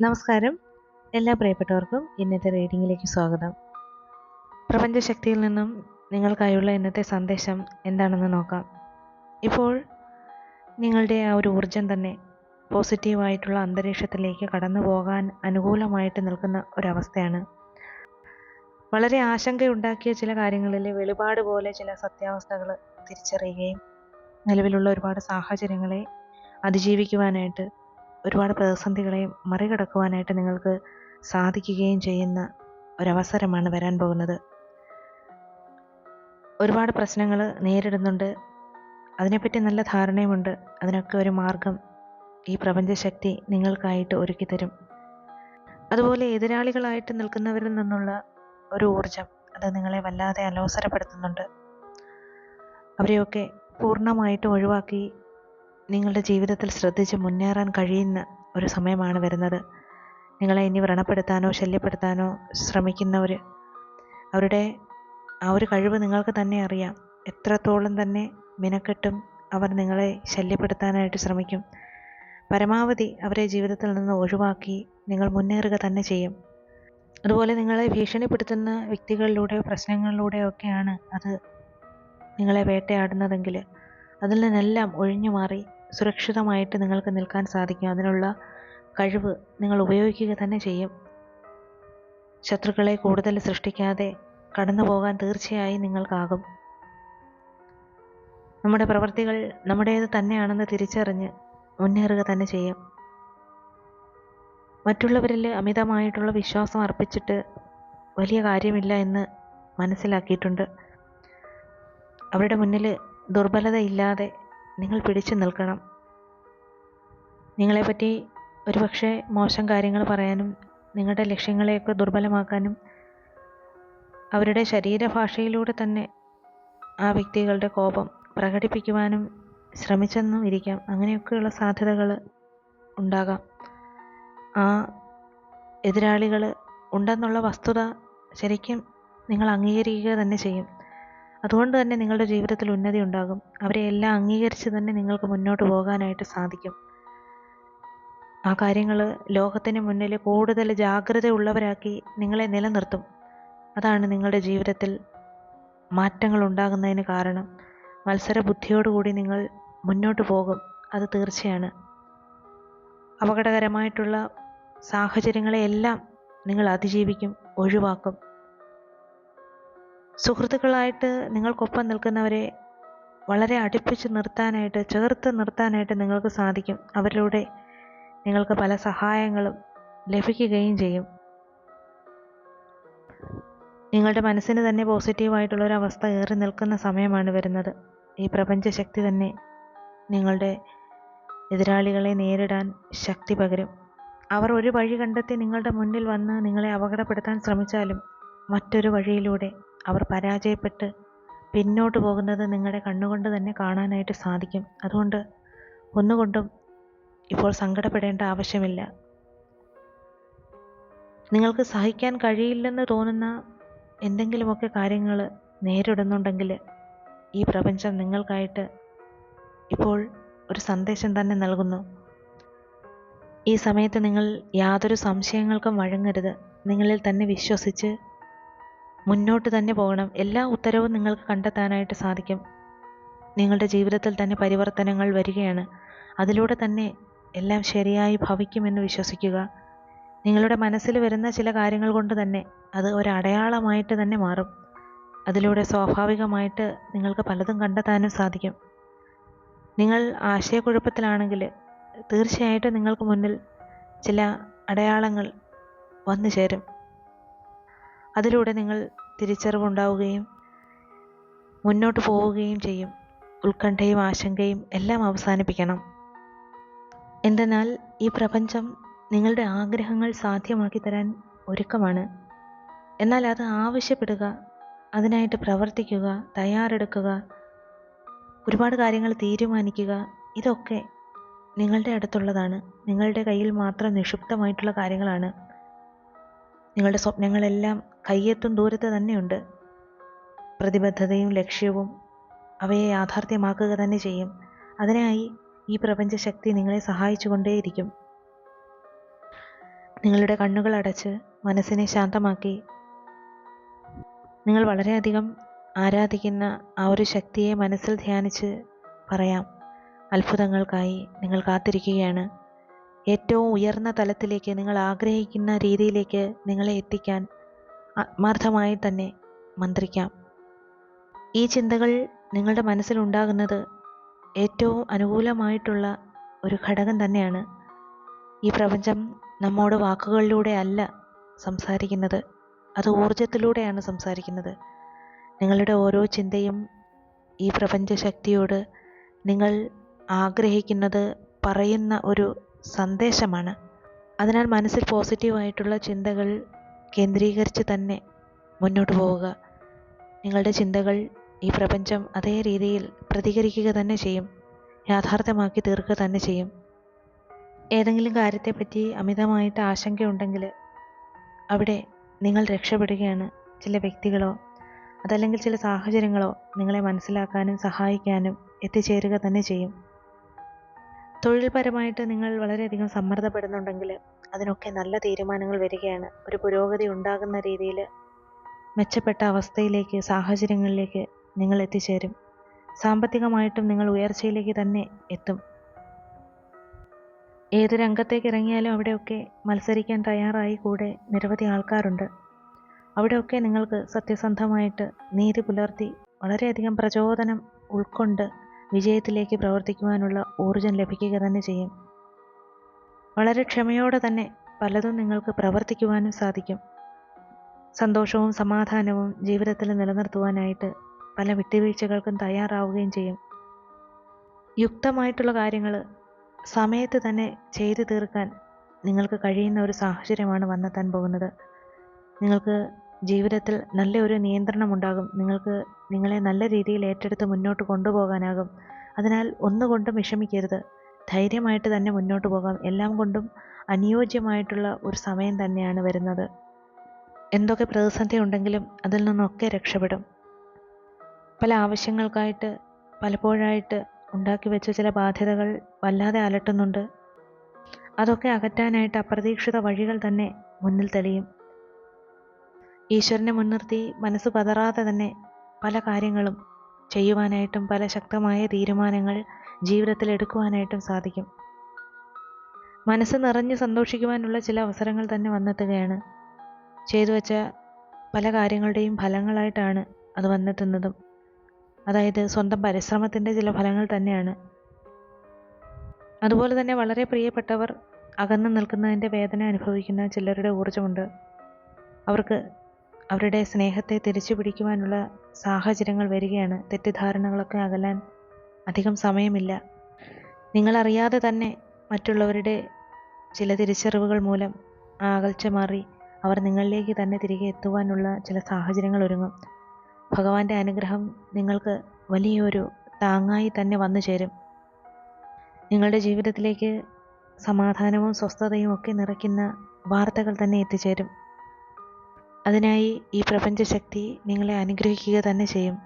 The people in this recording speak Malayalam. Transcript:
നമസ്കാരം. എല്ലാ പ്രിയപ്പെട്ടവർക്കും ഇന്നത്തെ റീഡിങ്ങിലേക്ക് സ്വാഗതം. പ്രപഞ്ചശക്തിയിൽ നിന്നും നിങ്ങൾക്കായുള്ള ഇന്നത്തെ സന്ദേശം എന്താണെന്ന് നോക്കാം. ഇപ്പോൾ നിങ്ങളുടെ ആ ഒരു ഊർജം തന്നെ പോസിറ്റീവായിട്ടുള്ള അന്തരീക്ഷത്തിലേക്ക് കടന്നു പോകാൻ അനുകൂലമായിട്ട് നിൽക്കുന്ന ഒരവസ്ഥയാണ്. വളരെ ആശങ്കയുണ്ടാക്കിയ ചില കാര്യങ്ങളിൽ വെളിപാട് പോലെ ചില സത്യാവസ്ഥകൾ തിരിച്ചറിയുകയും നിലവിലുള്ള ഒരുപാട് സാഹചര്യങ്ങളെ അതിജീവിക്കുവാനായിട്ട് ഒരുപാട് പ്രതിസന്ധികളെ മറികടക്കുവാനായിട്ട് നിങ്ങൾക്ക് സാധിക്കുകയും ചെയ്യുന്ന ഒരവസരമാണ് വരാൻ പോകുന്നത്. ഒരുപാട് പ്രശ്നങ്ങൾ നേരിടുന്നുണ്ട്. അതിനെപ്പറ്റി നല്ല ധാരണയുമുണ്ട്. അതിനൊക്കെ ഒരു മാർഗം ഈ പ്രപഞ്ചശക്തി നിങ്ങൾക്കായിട്ട് ഒരുക്കി തരും അതുപോലെ എതിരാളികളായിട്ട് നിൽക്കുന്നവരിൽ നിന്നുള്ള ഒരു ഊർജം അത് നിങ്ങളെ വല്ലാതെ അലോസരപ്പെടുത്തുന്നുണ്ട്. അവരെയൊക്കെ പൂർണമായിട്ട് ഒഴിവാക്കി നിങ്ങളുടെ ജീവിതത്തിൽ ശ്രദ്ധിച്ച് മുന്നേറാൻ കഴിയുന്ന ഒരു സമയമാണ് വരുന്നത്. നിങ്ങളെ ഇനി വ്രണപ്പെടുത്താനോ ശല്യപ്പെടുത്താനോ ശ്രമിക്കുന്നവർ അവരുടെ ആ ഒരു കഴിവ് നിങ്ങൾക്ക് തന്നെ അറിയാം. എത്രത്തോളം തന്നെ മിനക്കെട്ടും അവർ നിങ്ങളെ ശല്യപ്പെടുത്താനായിട്ട് ശ്രമിക്കും. പരമാവധി അവരെ ജീവിതത്തിൽ നിന്ന് ഒഴിവാക്കി നിങ്ങൾ മുന്നേറുക തന്നെ ചെയ്യും. അതുപോലെ നിങ്ങളെ ഭീഷണിപ്പെടുത്തുന്ന വ്യക്തികളിലൂടെയോ പ്രശ്നങ്ങളിലൂടെയോ ഒക്കെയാണ് അത് നിങ്ങളെ വേട്ടയാടുന്നതെങ്കിൽ അതിൽ നിന്നെല്ലാം ഒഴിഞ്ഞു മാറി സുരക്ഷിതമായിട്ട് നിങ്ങൾക്ക് നിൽക്കാൻ സാധിക്കും. അതിനുള്ള കഴിവ് നിങ്ങൾ ഉപയോഗിക്കുക തന്നെ ചെയ്യും. ശത്രുക്കളെ കൂടുതൽ സൃഷ്ടിക്കാതെ കടന്നു പോകാൻ തീർച്ചയായും നിങ്ങൾക്കാകും. നമ്മുടെ പ്രവൃത്തികൾ നമ്മുടേത് തന്നെയാണെന്ന് തിരിച്ചറിഞ്ഞ് മുന്നേറുക തന്നെ ചെയ്യും. മറ്റുള്ളവരിൽ അമിതമായിട്ടുള്ള വിശ്വാസം അർപ്പിച്ചിട്ട് വലിയ കാര്യമില്ല എന്ന് മനസ്സിലാക്കിയിട്ടുണ്ട്. അവരുടെ മുന്നിൽ ദുർബലതയില്ലാതെ നിങ്ങൾ പിടിച്ചു നിൽക്കണം. നിങ്ങളെപ്പറ്റി ഒരുപക്ഷെ മോശം കാര്യങ്ങൾ പറയാനും നിങ്ങളുടെ ലക്ഷ്യങ്ങളെയൊക്കെ ദുർബലമാക്കാനും അവരുടെ ശരീരഭാഷയിലൂടെ തന്നെ ആ വ്യക്തികളുടെ കോപം പ്രകടിപ്പിക്കുവാനും ശ്രമിച്ചെന്നും ഇരിക്കാം. അങ്ങനെയൊക്കെയുള്ള സാധ്യതകൾ ഉണ്ടാകാം. ആ എതിരാളികൾ ഉണ്ടെന്നുള്ള വസ്തുത ശരിക്കും നിങ്ങൾ അംഗീകരിക്കുക തന്നെ ചെയ്യും. അതുകൊണ്ട് തന്നെ നിങ്ങളുടെ ജീവിതത്തിൽ ഉന്നതി ഉണ്ടാകും. അവരെ എല്ലാം അംഗീകരിച്ച് തന്നെ നിങ്ങൾക്ക് മുന്നോട്ട് പോകാനായിട്ട് സാധിക്കും. ആ കാര്യങ്ങൾ ലോകത്തിന് മുന്നിൽ കൂടുതൽ ജാഗ്രത ഉള്ളവരാക്കി നിങ്ങളെ നിലനിർത്തും. അതാണ് നിങ്ങളുടെ ജീവിതത്തിൽ മാറ്റങ്ങൾ ഉണ്ടാകുന്നതിന് കാരണം. മത്സര ബുദ്ധിയോടുകൂടി നിങ്ങൾ മുന്നോട്ട് പോകും. അത് തീർച്ചയാണ്. അപകടകരമായിട്ടുള്ള സാഹചര്യങ്ങളെയെല്ലാം നിങ്ങൾ അതിജീവിക്കും ഒഴിവാക്കും. സുഹൃത്തുക്കളായിട്ട് നിങ്ങൾക്കൊപ്പം നിൽക്കുന്നവരെ വളരെ അടുപ്പിച്ച് നിർത്താനായിട്ട് ചേർത്ത് നിർത്താനായിട്ട് നിങ്ങൾക്ക് സാധിക്കും. അവരിലൂടെ നിങ്ങൾക്ക് പല സഹായങ്ങളും ലഭിക്കുകയും ചെയ്യും. നിങ്ങളുടെ മനസ്സിന് തന്നെ പോസിറ്റീവായിട്ടുള്ളൊരവസ്ഥ ഏറി നിൽക്കുന്ന സമയമാണ് വരുന്നത്. ഈ പ്രപഞ്ചശക്തി തന്നെ നിങ്ങളുടെ എതിരാളികളെ നേരിടാൻ ശക്തി പകരും. അവർ ഒരു വഴി കണ്ടെത്തി നിങ്ങളുടെ മുന്നിൽ വന്ന് നിങ്ങളെ അപകടപ്പെടുത്താൻ ശ്രമിച്ചാലും മറ്റൊരു വഴിയിലൂടെ അവർ പരാജയപ്പെട്ട് പിന്നോട്ട് പോകുന്നത് നിങ്ങളുടെ കണ്ണുകൊണ്ട് തന്നെ കാണാനായിട്ട് സാധിക്കും. അതുകൊണ്ട് ഒന്നുകൊണ്ടും ഇപ്പോൾ സങ്കടപ്പെടേണ്ട ആവശ്യമില്ല. നിങ്ങൾക്ക് സഹിക്കാൻ കഴിയില്ലെന്ന് തോന്നുന്ന എന്തെങ്കിലുമൊക്കെ കാര്യങ്ങൾ നേരിടുന്നുണ്ടെങ്കിൽ ഈ പ്രപഞ്ചം നിങ്ങൾക്കായിട്ട് ഇപ്പോൾ ഒരു സന്ദേശം തന്നെ നൽകുന്നു. ഈ സമയത്ത് നിങ്ങൾ യാതൊരു സംശയങ്ങൾക്കും വഴങ്ങരുത്. നിങ്ങളിൽ തന്നെ വിശ്വസിച്ച് മുന്നോട്ട് തന്നെ പോകണം. എല്ലാ ഉത്തരവും നിങ്ങൾക്ക് കണ്ടെത്താനായിട്ട് സാധിക്കും. നിങ്ങളുടെ ജീവിതത്തിൽ തന്നെ പരിവർത്തനങ്ങൾ വരികയാണ്. അതിലൂടെ തന്നെ എല്ലാം ശരിയായി ഭവിക്കുമെന്ന് വിശ്വസിക്കുക. നിങ്ങളുടെ മനസ്സിൽ വരുന്ന ചില കാര്യങ്ങൾ കൊണ്ട് തന്നെ അത് ഒരു അടയാളമായിട്ട് തന്നെ മാറും. അതിലൂടെ സ്വാഭാവികമായിട്ട് നിങ്ങൾക്ക് പലതും കണ്ടെത്താനും സാധിക്കും. നിങ്ങൾ ആശയക്കുഴപ്പത്തിലാണെങ്കിൽ തീർച്ചയായിട്ടും നിങ്ങൾക്ക് മുന്നിൽ ചില അടയാളങ്ങൾ വന്നു ചേരും അതിലൂടെ നിങ്ങൾ തിരിച്ചറിവുണ്ടാവുകയും മുന്നോട്ട് പോവുകയും ചെയ്യും. ഉത്കണ്ഠയും ആശങ്കയും എല്ലാം അവസാനിപ്പിക്കണം. എന്തെന്നാൽ ഈ പ്രപഞ്ചം നിങ്ങളുടെ ആഗ്രഹങ്ങൾ സാധ്യമാക്കി തരാൻ ഒരുക്കമാണ്. എന്നാൽ അത് ആവശ്യപ്പെടുക അതിനായിട്ട് പ്രവർത്തിക്കുക തയ്യാറെടുക്കുക ഒരുപാട് കാര്യങ്ങൾ തീരുമാനിക്കുക ഇതൊക്കെ നിങ്ങളുടെ അടുത്തുള്ളതാണ്. നിങ്ങളുടെ കയ്യിൽ മാത്രം നിക്ഷിപ്തമായിട്ടുള്ള കാര്യങ്ങളാണ്. നിങ്ങളുടെ സ്വപ്നങ്ങളെല്ലാം കയ്യെത്തും ദൂരത്ത് തന്നെയുണ്ട്. പ്രതിബദ്ധതയും ലക്ഷ്യവും അവയെ യാഥാർത്ഥ്യമാക്കുക തന്നെ ചെയ്യും. അതിനായി ഈ പ്രപഞ്ചശക്തി നിങ്ങളെ സഹായിച്ചുകൊണ്ടേയിരിക്കും. നിങ്ങളുടെ കണ്ണുകൾ അടച്ച് മനസ്സിനെ ശാന്തമാക്കി. നിങ്ങൾ വളരെയധികം ആരാധിക്കുന്ന ആ ഒരു ശക്തിയെ മനസ്സിൽ ധ്യാനിച്ച് പറയാം. അത്ഭുതങ്ങൾക്കായി നിങ്ങൾ കാത്തിരിക്കുകയാണ്. ഏറ്റവും ഉയർന്ന തലത്തിലേക്ക് നിങ്ങൾ ആഗ്രഹിക്കുന്ന രീതിയിലേക്ക് നിങ്ങളെ എത്തിക്കാൻ ആത്മാർത്ഥമായി തന്നെ മന്ത്രിക്കാം. ഈ ചിന്തകൾ നിങ്ങളുടെ മനസ്സിലുണ്ടാകുന്നത് ഏറ്റവും അനുകൂലമായിട്ടുള്ള ഒരു ഘടകം തന്നെയാണ്. ഈ പ്രപഞ്ചം നമ്മോട് വാക്കുകളിലൂടെ അല്ല സംസാരിക്കുന്നത് അത് ഊർജത്തിലൂടെയാണ് സംസാരിക്കുന്നത്. നിങ്ങളുടെ ഓരോ ചിന്തയും ഈ പ്രപഞ്ച ശക്തിയോട് നിങ്ങൾ ആഗ്രഹിക്കുന്നത് പറയുന്ന ഒരു സന്ദേശമാണ്. അതിനാൽ മനസ്സിൽ പോസിറ്റീവായിട്ടുള്ള ചിന്തകൾ കേന്ദ്രീകരിച്ച് തന്നെ മുന്നോട്ട് പോവുക. നിങ്ങളുടെ ചിന്തകൾ ഈ പ്രപഞ്ചം അതേ രീതിയിൽ പ്രതികരിക്കുക തന്നെ ചെയ്യും. യാഥാർത്ഥ്യമാക്കി തീർക്കുക തന്നെ ചെയ്യും. ഏതെങ്കിലും കാര്യത്തെപ്പറ്റി അമിതമായിട്ട് ആശങ്കയുണ്ടെങ്കിൽ അവിടെ നിങ്ങൾ രക്ഷപ്പെടുകയാണ് ചില വ്യക്തികളോ അതല്ലെങ്കിൽ ചില സാഹചര്യങ്ങളോ നിങ്ങളെ മനസ്സിലാക്കാനും സഹായിക്കാനും എത്തിച്ചേരുക തന്നെ ചെയ്യും. തൊഴിൽപരമായിട്ട് നിങ്ങൾ വളരെയധികം സമ്മർദ്ദപ്പെടുന്നുണ്ടെങ്കിൽ അതിനൊക്കെ നല്ല തീരുമാനങ്ങൾ വരികയാണ്. ഒരു പുരോഗതി ഉണ്ടാകുന്ന രീതിയിൽ മെച്ചപ്പെട്ട അവസ്ഥയിലേക്ക് സാഹചര്യങ്ങളിലേക്ക് നിങ്ങൾ എത്തിച്ചേരും. സാമ്പത്തികമായിട്ടും നിങ്ങൾ ഉയർച്ചയിലേക്ക് തന്നെ എത്തും. ഏത് രംഗത്തേക്ക് ഇറങ്ങിയാലും അവിടെയൊക്കെ മത്സരിക്കാൻ തയ്യാറായി കൂടെ നിരവധി ആൾക്കാരുണ്ട്. അവിടെയൊക്കെ നിങ്ങൾക്ക് സത്യസന്ധമായിട്ട് നീതി പുലർത്തി വളരെയധികം പ്രചോദനം ഉൾക്കൊണ്ട് വിജയത്തിലേക്ക് പ്രവർത്തിക്കുവാനുള്ള ഊർജം ലഭിക്കുക തന്നെ ചെയ്യും. വളരെ ക്ഷമയോടെ തന്നെ പലതും നിങ്ങൾക്ക് പ്രവർത്തിക്കുവാനും സാധിക്കും. സന്തോഷവും സമാധാനവും ജീവിതത്തിൽ നിലനിർത്തുവാനായിട്ട് പല വിട്ടുവീഴ്ചകൾക്കും തയ്യാറാവുകയും ചെയ്യും. യുക്തമായിട്ടുള്ള കാര്യങ്ങൾ സമയത്ത് തന്നെ ചെയ്തു തീർക്കാൻ നിങ്ങൾക്ക് കഴിയുന്ന ഒരു സാഹചര്യമാണ് വന്നെത്താൻ പോകുന്നത്. നിങ്ങൾക്ക് ജീവിതത്തിൽ നല്ലൊരു നിയന്ത്രണം ഉണ്ടാകും നിങ്ങൾക്ക് നിങ്ങളെ നല്ല രീതിയിൽ ഏറ്റെടുത്ത് മുന്നോട്ട് കൊണ്ടുപോകാനാകും. അതിനാൽ ഒന്നുകൊണ്ടും വിഷമിക്കരുത്. ധൈര്യമായിട്ട് തന്നെ മുന്നോട്ട് പോകാം. എല്ലാം കൊണ്ടും അനുയോജ്യമായിട്ടുള്ള ഒരു സമയം തന്നെയാണ് വരുന്നത്. എന്തൊക്കെ പ്രതിസന്ധി ഉണ്ടെങ്കിലും അതിൽ നിന്നൊക്കെ രക്ഷപ്പെടും. പല ആവശ്യങ്ങൾക്കായിട്ട് പലപ്പോഴായിട്ട് ഉണ്ടാക്കി വെച്ച ചില ബാധ്യതകൾ വല്ലാതെ അലട്ടുന്നുണ്ട്. അതൊക്കെ അകറ്റാനായിട്ട് അപ്രതീക്ഷിത വഴികൾ തന്നെ മുന്നിൽ തെളിയും. ഈശ്വരനെ മുൻനിർത്തി മനസ്സ് പതറാതെ തന്നെ പല കാര്യങ്ങളും ചെയ്യുവാനായിട്ടും പല ശക്തമായ തീരുമാനങ്ങൾ ജീവിതത്തിൽ എടുക്കുവാനായിട്ടും സാധിക്കും. മനസ്സ് നിറഞ്ഞ് സന്തോഷിക്കുവാനുള്ള ചില അവസരങ്ങൾ തന്നെ വന്നെത്തുകയാണ്. ചെയ്തു വെച്ച പല കാര്യങ്ങളുടെയും ഫലങ്ങളായിട്ടാണ് അത് വന്നെത്തുന്നതും. അതായത് സ്വന്തം പരിശ്രമത്തിന്റെ ചില ഫലങ്ങൾ തന്നെയാണ്. അതുപോലെ തന്നെ വളരെ പ്രിയപ്പെട്ടവർ അകന്നു നിൽക്കുന്നതിന്റെ വേദന അനുഭവിക്കുന്ന ചിലരുടെ ഊർജമുണ്ട്. അവർക്ക് അവരുടെ സ്നേഹത്തെ തിരിച്ചു പിടിക്കുവാനുള്ള സാഹചര്യങ്ങൾ വരികയാണ്. തെറ്റിദ്ധാരണകളൊക്കെ അകലാൻ അധികം സമയമില്ല. നിങ്ങളറിയാതെ തന്നെ മറ്റുള്ളവരുടെ ചില തിരിച്ചറിവുകൾ മൂലം ആ അകൽച്ച മാറി അവർ നിങ്ങളിലേക്ക് തന്നെ തിരികെ എത്തുവാനുള്ള ചില സാഹചര്യങ്ങൾ ഒരുങ്ങും. ഭഗവാന്റെ അനുഗ്രഹം നിങ്ങൾക്ക് വലിയൊരു താങ്ങായി തന്നെ വന്നു ചേരും. നിങ്ങളുടെ ജീവിതത്തിലേക്ക് സമാധാനവും സ്വസ്ഥതയും ഒക്കെ നിറയ്ക്കുന്ന വാർത്തകൾ തന്നെ എത്തിച്ചേരും. അതിനായി ഈ പ്രപഞ്ചശക്തി നിങ്ങളെ അനുഗ്രഹിക്കുക തന്നെ ചെയ്യും.